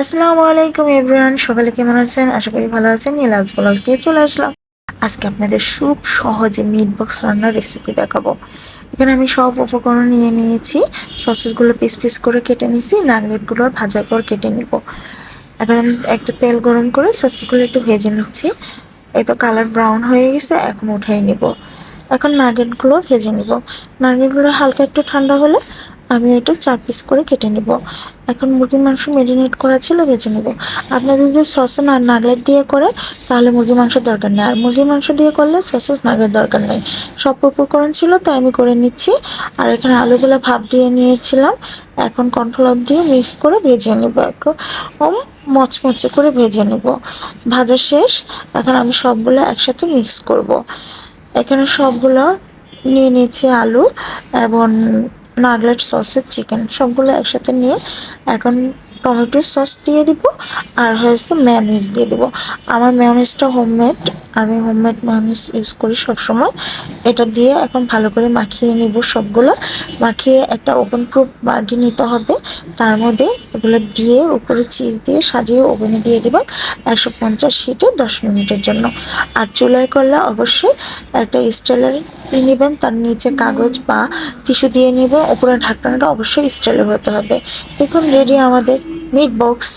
আসসালামু আলাইকুম এভরিওয়ান, সকালে কেমন আছেন? আশা করি ভালো আছেন। নীলাজ ব্লগস দিয়ে চলে আসলাম। আজকে আপনাদের খুব সহজে মিট বক্স রান্নার রেসিপি দেখাবো। এখানে আমি সব উপকরণ নিয়ে নিয়েছি। সসেসগুলো পিস পিস করে কেটে নিয়েছি নাগলেটগুলো ভাজার পর কেটে নিব। এখন একটা তেল গরম করে সসেসগুলো একটু ভেজে নিচ্ছি। এই তো কালার ব্রাউন হয়ে গেছে, এখন উঠাই নিব। এখন নাগেটগুলো ভেজে নিব। নাগেটগুলো হালকা একটু ঠান্ডা হলে আমি একটু চার পিস করে কেটে নেব। এখন মুরগির মাংস মেরিনেট করা ছিল, ভেজে নেব। আপনাদের যে সসে না নাগলেট দিয়ে করে, তাহলে মুরগির মাংসের দরকার নেই। আর মুরগির মাংস দিয়ে করলে সসেস নাগলেট দরকার নেই। সব উপকরণ ছিল, তাই আমি করে নিচ্ছি। আর এখানে আলুগুলো ভাপ দিয়ে নিয়েছিলাম। এখন কর্নফ্লাওয়ার দিয়ে মিক্স করে ভেজে নেব। একটু মচমচে করে ভেজে নেব। ভাজা শেষ। এখন আমি সবগুলো একসাথে মিক্স করব। এখানে সবগুলো নিয়ে নিয়েছি আলু এবং নাগলেট সসের চিকেন সবগুলো একসাথে নিয়ে এখন টমেটোর সস দিয়ে দিব আর হয়েছে ম্যানিজ দিয়ে দিব। আমার ম্যায়োনিজটা হোমমেড আমি হোমমেড ম্যায়োনিজ ইউজ করি সবসময়। এটা দিয়ে এখন ভালো করে মাখিয়ে নিব সবগুলো। মাখিয়ে একটা ওপেন প্রুফ বার্গি নিতে হবে। তার মধ্যে এগুলো দিয়ে উপরে চিজ দিয়ে সাজিয়ে ওভেনে দিয়ে দেবেন একশো পঞ্চাশ হিটে দশ মিনিটের জন্য। আর চুলায় করলে অবশ্যই একটা স্টিলের নেবেন, তার নিচে কাগজ বা টিস্যু দিয়ে নিব। উপরে ঢাকনাটা অবশ্যই স্টিলের হতে হবে। দেখুন রেডি আমাদের মিট বক্স